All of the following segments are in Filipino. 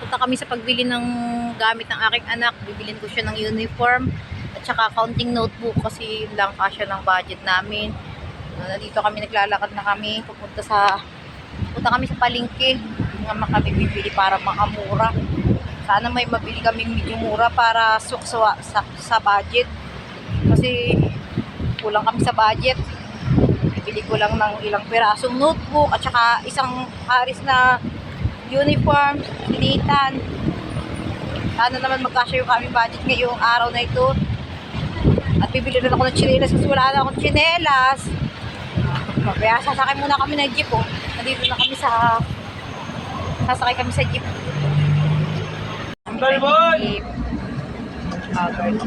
punta kami sa pagbili ng gamit ng aking anak. Bibilin ko siya ng uniform at saka counting notebook kasi lang kasya ng budget namin. Uh, dito kami naglalakad na kami pupunta sa punta kami sa palengke nga kami para makamura. Sana may mabili kaming medyo mura para sukso sa, sa budget. Kasi kulang kami sa budget. Bibili ko lang ng ilang pirasong notebook at saka isang haris na uniform, sinitan. Sana naman magkasya yung aming budget ngayong araw na ito. At bibili rin ako ng chinelas kasi wala na akong chinelas. Kaya sasakay muna kami ng jeep oh. Nandito na kami sa sasakay kami sa jeep. Balbon! Covered.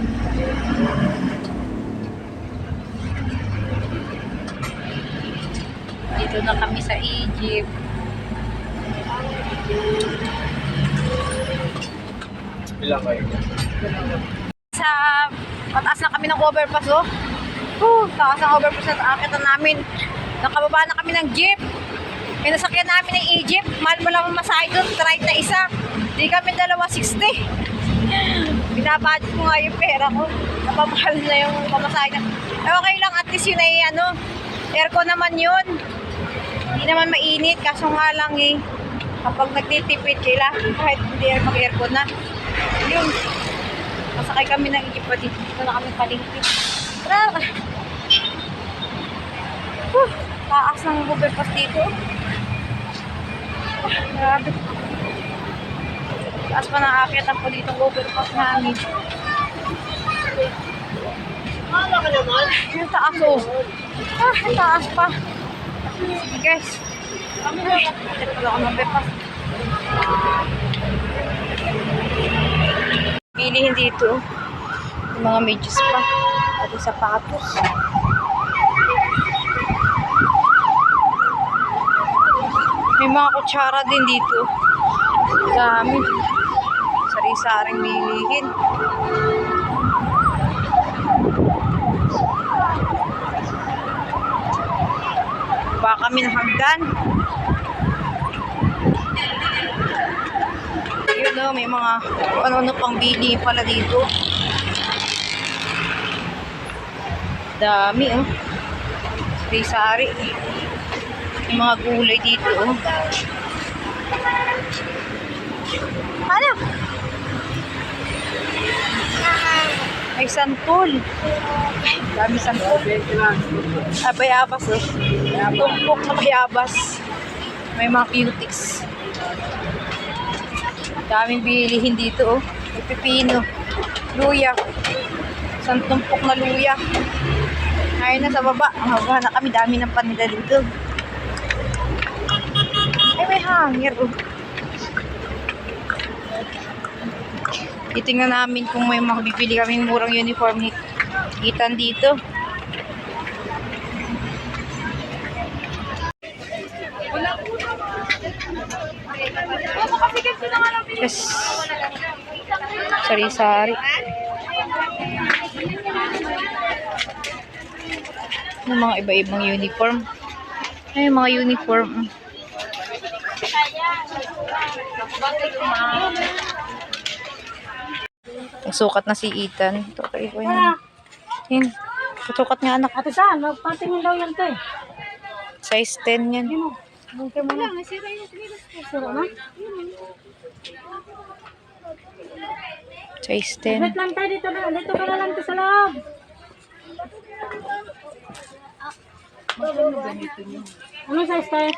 Dito na kami sa Egypt. Ilang kayo? Sa pataas na kami ng overpass oh. Whew, taas ng overpass na akit na namin. Nakababa na kami ng jeep. May nasakyan namin ng Egypt. Mahal mo lang ang masahe doon. Ride na isa. Di kami dalawa 60. Binabudget ko nga yung pera ko. Napamahal na yung pamasahe na. Eh, okay lang. At least yun ay ano. Aircon naman yun. Hindi naman mainit. Kaso nga lang eh. Kapag nagtitipid kailangan kahit hindi mag-aircon na. Yun. Masakay kami ng Egypt pati. Dito na kami palingki. Tara! Huh, taas ng overpass dito. Ah, Grabe. Taas pa ang po dito ng overpass namin. Yung taas oh. Ah, taas pa. Sige guys. Overpass. Bilihin dito. Yung mga medyas pa. Pati sapatos. May mga kutsara din dito. Dami. Sari-saring bilihin. Ba kami ng hagdan. Yun o, may mga ano-ano pang bili pala dito. Dami oh. Sari-sari. May mga gulay dito oh. Ano? Ay, santol. Dami santol. Ah, bayabas oh. Tumpok na bayabas. May mga cuties. Daming bilihin dito oh. May pipino. Luya. Isang tumpok na luya. Ayun na sa baba. Ang baba na kami. Dami ng paninda dito. Ay, may hangir oh. Titingnan namin kung may makabibili kaming murang uniform ni Itan dito. Yes. Sari-sari. Yung mga iba-ibang uniform. Ay, mga uniform. Sukat na si Ethan. Ito kay ko yun. Yun. Sukat nga anak. Ate saan? Magpatingin daw yan to eh. Size 10 yan. Bungke mo na. Sira na? Size Wait 10. lang tayo dito na. Dito ka na lang to sa loob. Ano size tayo?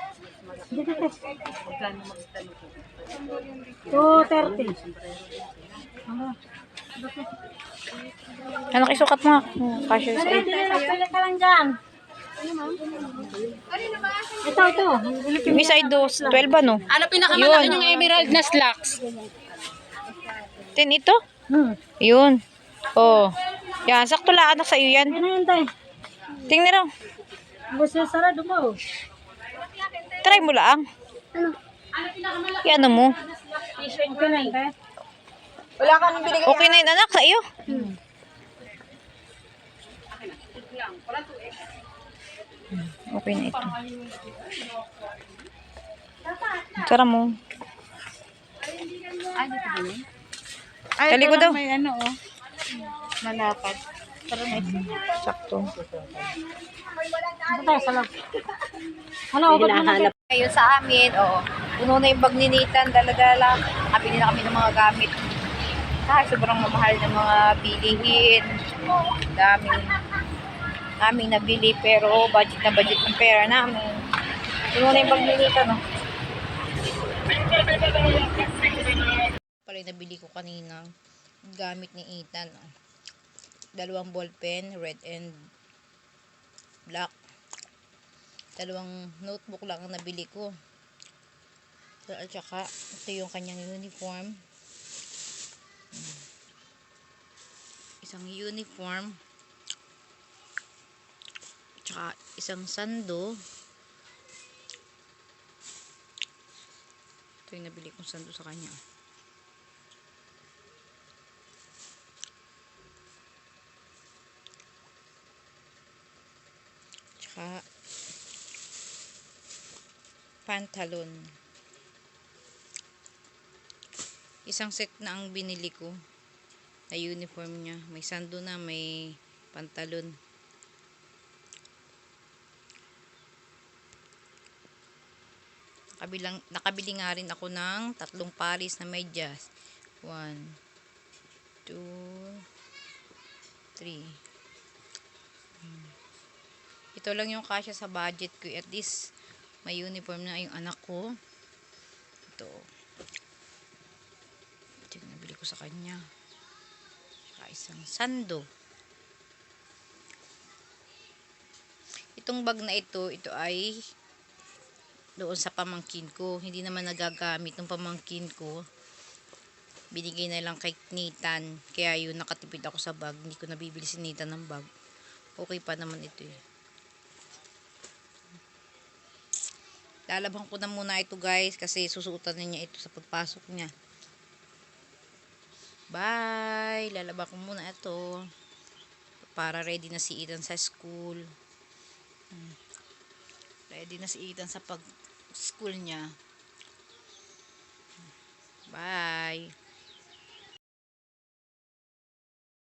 Dito tayo. 230. Ano? Ano kisukat mo? Kasya sa Pwede na pwede ka lang dyan. Ito, ito. Yung isa ay dos, 12 ano? Ano pinakamalaki Yun. yung emerald na slacks? 10 ito? Hmm. Yun. Oh. Yan, sakto lang anak sa iyo yan. Ano yun tayo? Tingnan raw. Gusto sarado mo. Try mo lang. Yan mo. Okay na yun tayo. Okay na yun anak sa iyo. Okay na ito. Tara mo. Ay, dito ba yun? Ay, Sa likod daw. May ano, oh. Malapad. Pero may Sakto. Tayo sa loob. Ano, ubod mo na. Ngayon sa amin, oo. Puno na yung bag ni Nathan, dala-dala. Nakabili na kami ng mga gamit. Ay, sobrang mamahal ng mga bilihin. Daming, daming nabili, pero budget na budget ng pera namin. Puno na yung bag no? Pala yung nabili ko kanina, gamit ni Ethan. oh. Dalawang ballpen, red and black dalawang notebook lang ang nabili ko. At saka, ito yung kanyang uniform. Isang uniform. Tsaka, isang sando. Ito yung nabili kong sando sa kanya. Tsaka, pantalon. Isang set na ang binili ko na uniform niya. May sando na, may pantalon. Nakabilang, nakabili nga rin ako ng tatlong paris na medyas. One, two, three. Hmm. Ito lang yung kasya sa budget ko. At least, may uniform na yung anak ko. Ito. Ito nabili ko sa kanya. Saka isang sando. Itong bag na ito, ito ay doon sa pamangkin ko. Hindi naman nagagamit ng pamangkin ko. Binigay na lang kay Nathan. Kaya yun, nakatipid ako sa bag. Hindi ko nabibili si Nathan ng bag. Okay pa naman ito eh. Lalabhan ko na muna ito guys kasi susuotan na niya ito sa pagpasok niya. Bye! Lalabhan ko muna ito para ready na si Ethan sa school. Hmm. Ready na si Ethan sa pag school niya. Bye!